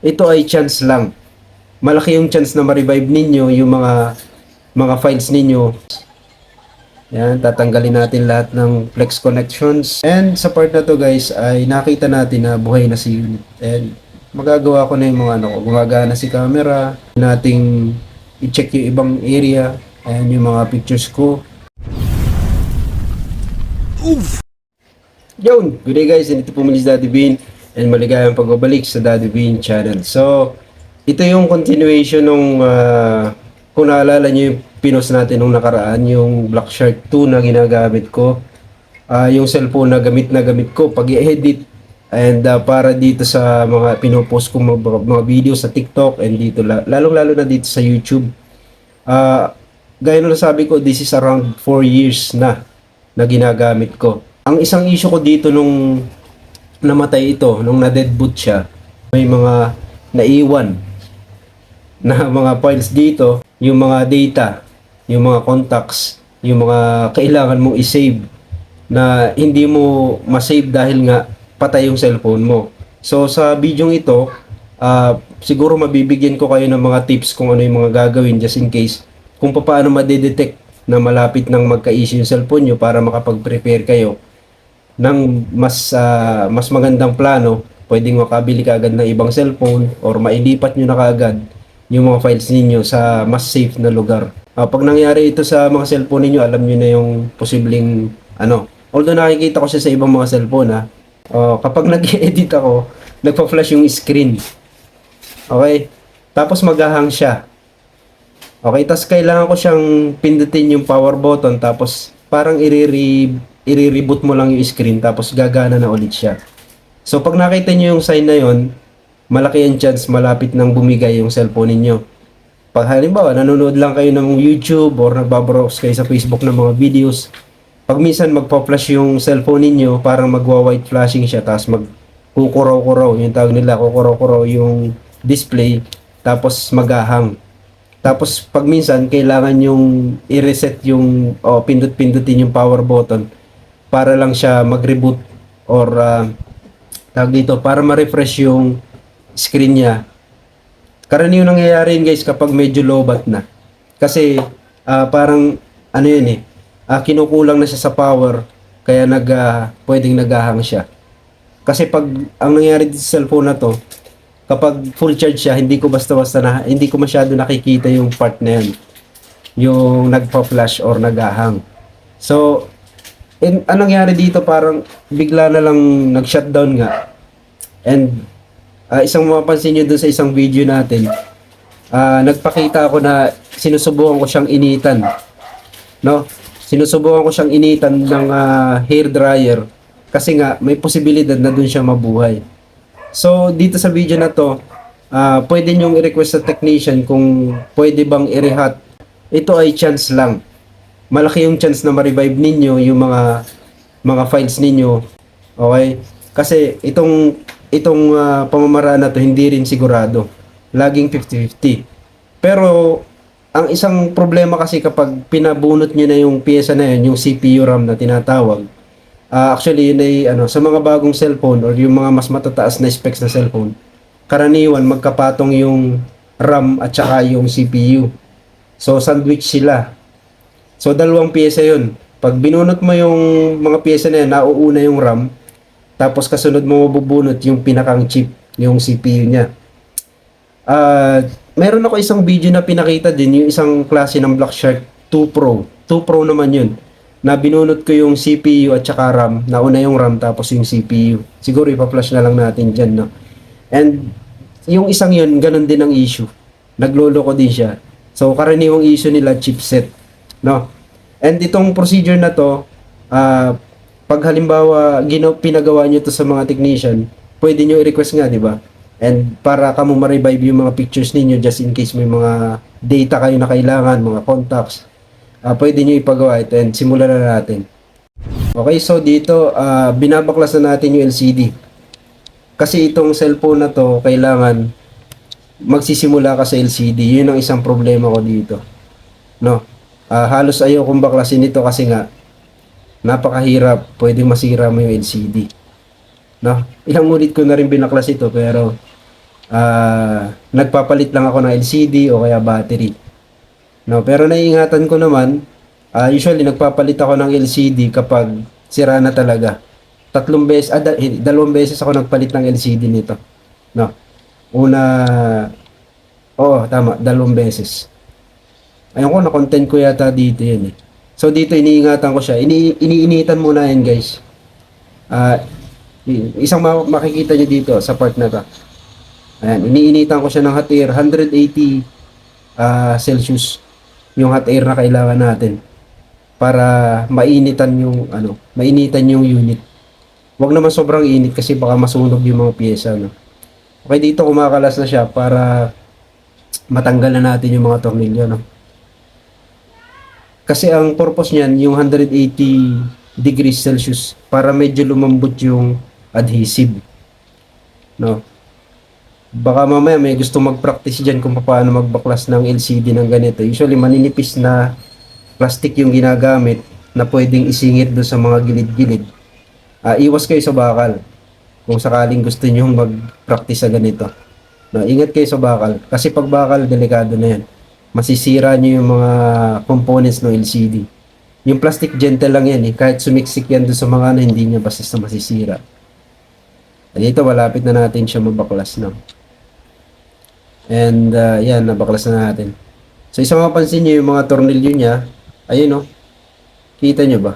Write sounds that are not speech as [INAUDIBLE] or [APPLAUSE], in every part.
ito ay chance lang. Malaki yung chance na ma-revive ninyo yung mga mga files ninyo. Yan, tatanggalin natin lahat ng flex connections. And sa part na to guys, ay nakita natin na buhay na si unit. And magagawa ko na yung mga ano ko, gumagana si camera, nating i-check yung ibang area, and yung mga pictures ko. Yun! Good day guys, and ito po muli si Daddy Bean and maligayang pagbabalik sa Daddy Bean channel. So, ito yung continuation nung uh, kung naalala nyo yung pinos natin nung nakaraan, yung Black Shark 2 na ginagamit ko. Ah, yung cellphone na gamit na gamit ko pag i-edit and ah, para dito sa mga pinopost kong mga, mga video sa TikTok and dito la- lalong-lalo na dito sa YouTube. Ah, gaya nung nasabi ko, this is around 4 years na na ginagamit ko. Ang isang issue ko dito nung namatay ito, nung na-deadboot siya, may mga naiwan na [LAUGHS] mga files dito, yung mga data, yung mga contacts, yung mga kailangan mong i-save na hindi mo ma-save dahil nga patay yung cellphone mo. So sa video ito, ah, siguro mabibigyan ko kayo ng mga tips kung ano yung mga gagawin just in case kung paano ma-detect na malapit nang magka-issue yung cellphone nyo para makapag-prepare kayo ng mas ah, mas magandang plano, pwedeng makabili ka agad ng ibang cellphone or mailipat nyo na kaagad yung mga files ninyo sa mas safe na lugar. Ah, pag nangyari ito sa mga cellphone ninyo, alam nyo na yung posibleng ano. Although nakikita ko siya sa ibang mga cellphone ha. ah, kapag [LAUGHS] nag-edit ako, nagpa-flash yung screen. Okay? Tapos maghahang siya. Okay, tapos kailangan ko siyang pindutin yung power button tapos parang iriri i-reboot mo lang yung screen tapos gagana na ulit siya. So pag nakita niyo yung sign na yon, malaki ang chance malapit nang bumigay yung cellphone ninyo. Pag halimbawa nanonood lang kayo ng YouTube or nagbabrowse kayo sa Facebook ng mga videos, pag minsan magpa-flash yung cellphone ninyo, parang magwa-white flashing siya tapos mag kukuraw-kuraw, yung tawag nila kukuraw-kuraw yung display tapos magahang. Tapos pag minsan kailangan yung i-reset yung o pindot-pindutin yung power button para lang siya mag-reboot or ah, tawag dito para ma-refresh yung screen niya. Karaniwan nangyayari guys kapag medyo lowbat na. Kasi ah, parang ano yun eh, ah, kinukulang na siya sa power kaya nag ah, pwedeng nagahang siya. Kasi pag ang nangyari dito sa cellphone na to, kapag full charge siya, hindi ko basta-basta na, hindi ko masyado nakikita yung part na yun. Yung nagpa-flash or nagahang. So, in, anong nangyari dito parang bigla na lang nag-shutdown nga. And ah, isang mapapansin nyo dun sa isang video natin, ah, nagpakita ako na sinusubukan ko siyang initan. No? Sinusubukan ko siyang initan ng ah, hair dryer kasi nga may posibilidad na dun siya mabuhay. So, dito sa video na to, ah pwede nyong i-request sa technician kung pwede bang i-rehat. Ito ay chance lang. Malaki yung chance na ma-revive ninyo yung mga mga files ninyo. Okay? Kasi itong itong ah, pamamaraan na to hindi rin sigurado. Laging 50-50. Pero ang isang problema kasi kapag pinabunot nyo na yung pyesa na yun, yung CPU RAM na tinatawag, Ah, actually, yun ay ano, sa mga bagong cellphone or yung mga mas matataas na specs na cellphone, karaniwan magkapatong yung RAM at saka yung CPU. So, sandwich sila. So, dalawang pyesa yun. Pag binunot mo yung mga pyesa na yan, nauuna yung RAM, tapos kasunod mo mabubunot yung pinakang chip, yung CPU niya. Ah, meron ako isang video na pinakita din, yung isang klase ng Black Shark 2 Pro. 2 Pro naman yun na binunot ko yung CPU at saka RAM. Nauna yung RAM tapos yung CPU. Siguro ipa-flash na lang natin dyan, no? And yung isang yun, ganun din ang issue. Naglolo ko din siya. So, karaniwang issue nila, chipset. No? And itong procedure na to, ah, pag halimbawa ginaw, pinagawa nyo to sa mga technician, pwede nyo i-request nga, di ba? And para kamo ma-revive yung mga pictures ninyo just in case may mga data kayo na kailangan, mga contacts, ah pwede nyo ipagawa ito and simulan na natin. Okay, so dito, ah binabaklas na natin yung LCD. Kasi itong cellphone na to, kailangan magsisimula ka sa LCD. Yun ang isang problema ko dito. No? Ah halos ayaw kong baklasin ito kasi nga, napakahirap, pwedeng masira mo yung LCD. No? Ilang ulit ko na rin binaklas ito pero ah, nagpapalit lang ako ng LCD o kaya battery. No, pero naiingatan ko naman, ah, usually nagpapalit ako ng LCD kapag sira na talaga. Tatlong beses, ah, da- dalawang beses ako nagpalit ng LCD nito. No. Una, oo, tama, dalawang beses. Ayun ko, na-content ko yata dito yun eh. So dito iniingatan ko siya. Ini iniinitan muna yan guys. I- isang ma- makikita nyo dito sa part na to. Ayan, iniinitan ko siya ng hot air 180 ah, Celsius yung hot air na kailangan natin para mainitan yung ano, mainitan yung unit. Huwag naman sobrang init kasi baka masunog yung mga piyesa no. Okay, dito kumakalas na siya para matanggal na natin yung mga tornilyo no. Kasi ang purpose niyan yung 180 degrees Celsius para medyo lumambot yung adhesive. No. Baka mamaya may gusto mag-practice dyan kung paano magbaklas ng LCD ng ganito. Usually maninipis na plastic yung ginagamit na pwedeng isingit doon sa mga gilid-gilid. Ah, iwas kayo sa bakal kung sakaling gusto niyo [LAUGHS] mag-practice sa ganito. No, ingat kayo sa bakal kasi pag bakal delikado na yan. Masisira niyo yung mga components ng LCD. Yung plastic gentle lang yan eh. Kahit sumiksik yan doon sa mga ano, hindi niya basta masisira. Dito, malapit na natin siya mabaklas na. And, uh, yan, nabaklas na natin. So, isang mapansin niyo yung mga tornilyo niya. Ayun, oh. Kita niyo ba?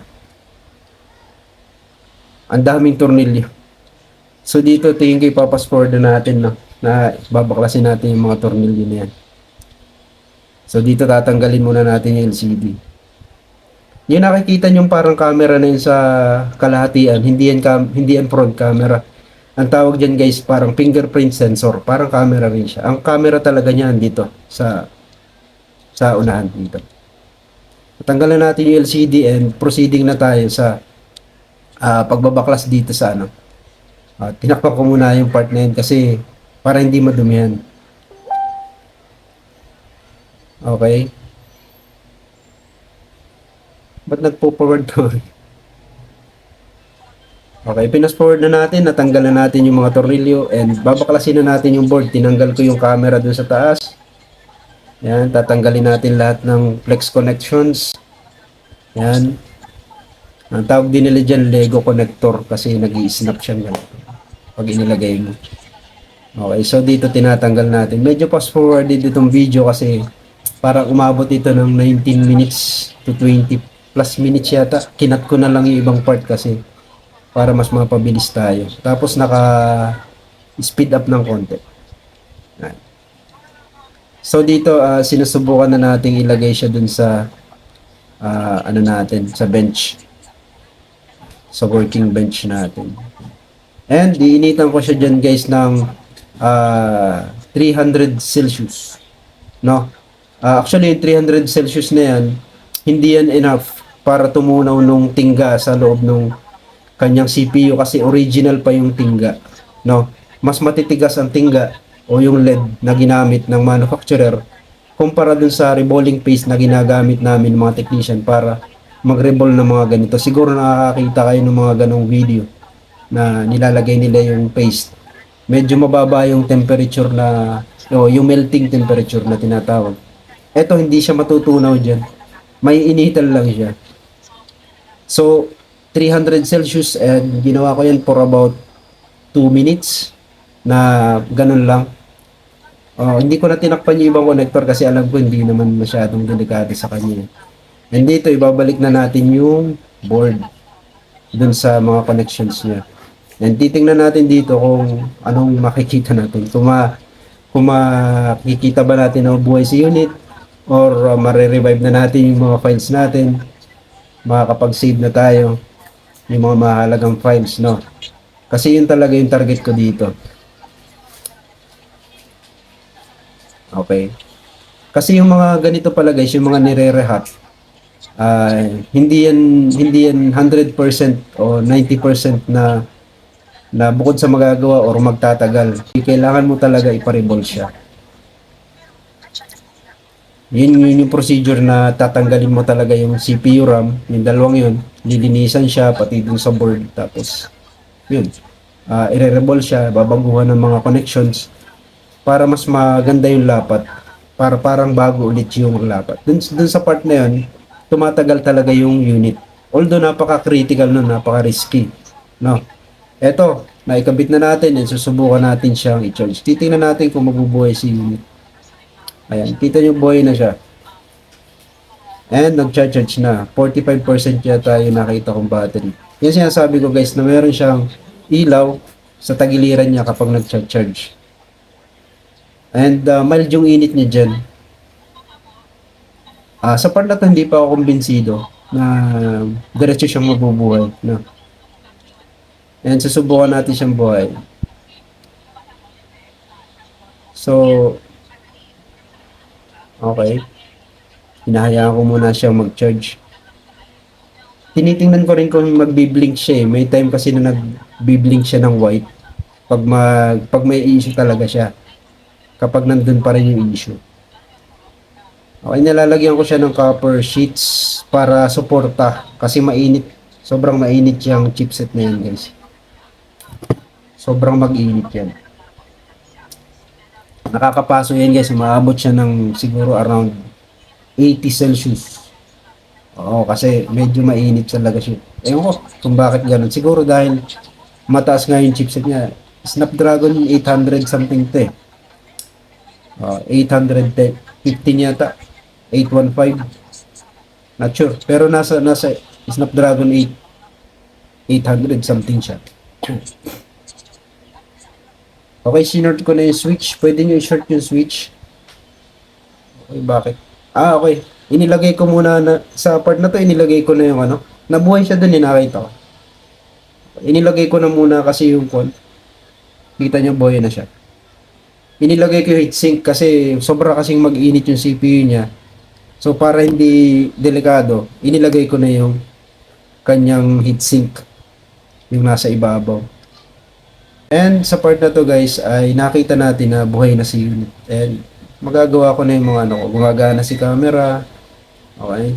Ang daming tornilyo. So, dito, tingin ko ipapas forward na natin, no? Na babaklasin natin yung mga tornilyo na yan. So, dito tatanggalin muna natin yung LCD. Yung nakikita nyo parang camera na yun sa kalahatian, hindi yan, cam- hindi yan front camera. Ang tawag dyan guys, parang fingerprint sensor. Parang camera rin siya. Ang camera talaga niyan dito sa sa unahan dito. Tanggalan natin yung LCD and proceeding na tayo sa ah, pagbabaklas dito sa ano. Uh, tinakpan ko muna yung part na yun kasi para hindi madumihan. Okay. Ba't nagpo-forward to? Okay, pinas forward na natin, natanggal na natin yung mga tornilyo and babaklasin na natin yung board. Tinanggal ko yung camera dun sa taas. Yan, tatanggalin natin lahat ng flex connections. Yan. Ang tawag din nila dyan, Lego connector kasi nag snap siya ganito. Pag inilagay mo. Okay, so dito tinatanggal natin. Medyo fast forward din itong video kasi para umabot ito ng 19 minutes to 20 plus minutes yata. Kinat ko na lang yung ibang part kasi para mas mapabilis tayo. Tapos naka speed up ng konti. So dito ah, sinusubukan na nating ilagay siya dun sa ah, ano natin sa bench. Sa working bench natin. And diinitan ko siya dyan guys ng ah, 300 Celsius. No? Ah, actually yung 300 Celsius na yan, hindi yan enough para tumunaw nung tingga sa loob nung kanyang CPU kasi original pa yung tingga. No? Mas matitigas ang tingga o yung LED na ginamit ng manufacturer kumpara dun sa rebolling paste na ginagamit namin mga technician para mag-rebol ng mga ganito. Siguro nakakakita kayo ng mga ganong video na nilalagay nila yung paste. Medyo mababa yung temperature na o yung melting temperature na tinatawag. Ito hindi siya matutunaw diyan. May inital lang siya. So 300 Celsius and ginawa ko yan for about 2 minutes na ganun lang. Oh, hindi ko na tinakpan yung ibang connector kasi alam ko hindi naman masyadong delikado sa kanya. And dito, ibabalik na natin yung board dun sa mga connections niya. And titingnan natin dito kung anong makikita natin. Kung, ma, kung makikita ba natin na buhay si unit or uh, mare-revive na natin yung mga files natin. Makakapag-save na tayo yung mga mahalagang files, no? Kasi yun talaga yung target ko dito. Okay. Kasi yung mga ganito pala guys, yung mga nire-rehat, ah, hindi yan hindi yan 100% o 90% na na bukod sa magagawa or magtatagal, kailangan mo talaga iparibol siya. Yun, yun yung procedure na tatanggalin mo talaga yung CPU RAM, yung dalawang yun, lilinisan siya pati dun sa board, tapos yun, uh, ire-rebol siya, babaguhan ng mga connections, para mas maganda yung lapat. Para parang bago ulit yung lapat. Dun, dun sa part na yun, tumatagal talaga yung unit. Although napaka-critical nun, napaka-risky. No? Eto, naikabit na natin and susubukan natin siyang i-charge. Titingnan natin kung mabubuhay si unit. Ayan, kita nyo buhay na siya. And nag-charge na. 45% yata yung nakita kong battery. Yan sinasabi ko guys na meron siyang ilaw sa tagiliran niya kapag nag-charge. And uh, mild yung init niya dyan. Ah, sa part na hindi pa ako kumbinsido na diretso siyang mabubuhay. No? And susubukan natin siyang buhay. So, okay. Hinahayaan ko muna siyang mag-charge. Tinitingnan ko rin kung magbiblink siya eh. May time kasi na nagbiblink siya ng white. Pag, mag, pag may issue talaga siya. Kapag nandun pa rin yung issue. Okay, nalalagyan ko siya ng copper sheets para suporta. Kasi mainit. Sobrang mainit yung chipset na yan guys. Sobrang mag-init yan. Nakakapaso yan guys. Maabot siya ng siguro around 80 Celsius. Oo, kasi medyo mainit talaga siya. Ewan ko kung bakit ganun. Siguro dahil mataas nga yung chipset niya. Snapdragon 800 something to eh. Uh, 815 yata. 815. Not sure. Pero nasa, nasa Snapdragon 8 800 something siya. Okay, sinort ko na yung switch. Pwede nyo i-short yung switch. Okay, bakit? Ah, okay. Inilagay ko muna na, sa part na to, inilagay ko na yung ano. Nabuhay siya dun, nakita ko. Inilagay ko na muna kasi yung kon. Kita nyo, buhay na siya. Inilagay ko yung heatsink kasi sobra kasing mag-init yung CPU niya. So, para hindi delikado, inilagay ko na yung kanyang heatsink. Yung nasa ibabaw. And sa part na to guys, ay nakita natin na buhay na si unit. And magagawa ko na yung mga ano ko. Gumagana si camera. Okay.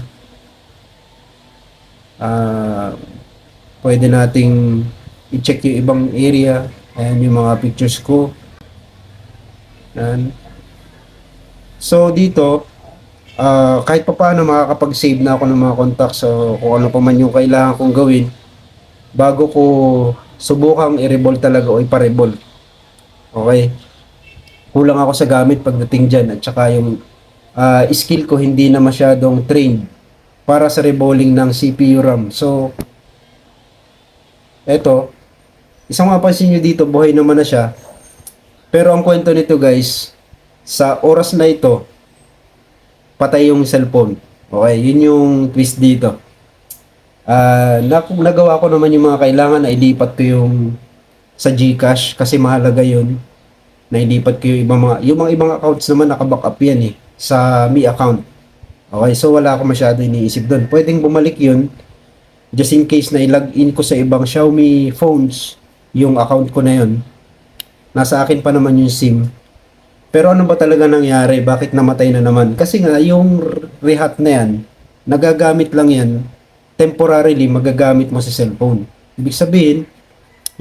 Ah, pwede nating i-check yung ibang area. Ayan yung mga pictures ko. Yan. So dito, ah, kahit pa paano makakapag-save na ako ng mga contacts. So kung ano pa man yung kailangan kong gawin bago ko subukang i-revolt talaga o ipa-revolt. Okay? Kulang ako sa gamit pagdating dyan at saka yung ah, skill ko hindi na masyadong trained para sa rebolling ng CPU RAM. So, eto, isang mapansin nyo dito, buhay naman na siya. Pero ang kwento nito guys, sa oras na ito, patay yung cellphone. Okay, yun yung twist dito. Ah, na, nagawa ko naman yung mga kailangan na ilipat ko yung sa GCash kasi mahalaga yun. Na ilipat ko yung ibang mga yung mga ibang accounts naman naka-backup yan eh sa Mi account. Okay, so wala ako masyado iniisip doon. Pwedeng bumalik yun just in case na i-login ko sa ibang Xiaomi phones yung account ko na yun. Nasa akin pa naman yung SIM. Pero ano ba talaga nangyari? Bakit namatay na naman? Kasi nga yung rehat na yan, nagagamit lang yan temporarily magagamit mo sa cellphone. Ibig sabihin,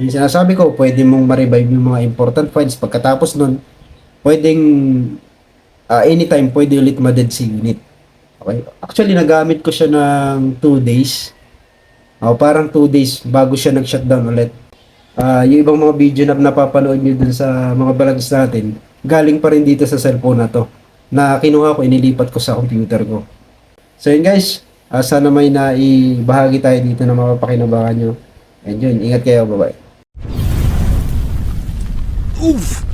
yung sinasabi ko, pwede mong ma-revive yung mga important files. Pagkatapos nun, pwedeng ah, anytime pwede ulit ma-dead si unit. Okay? Actually, nagamit ko siya ng 2 days. O, parang 2 days bago siya nag-shutdown ulit. Ah, yung ibang mga video na napapanood nyo dun sa mga vlogs natin, galing pa rin dito sa cellphone na to. Na kinuha ko, inilipat ko sa computer ko. So yun guys, Ah, sana may naibahagi tayo dito na mapapakinabangan nyo. And yun, ingat kayo, bye-bye. Oof!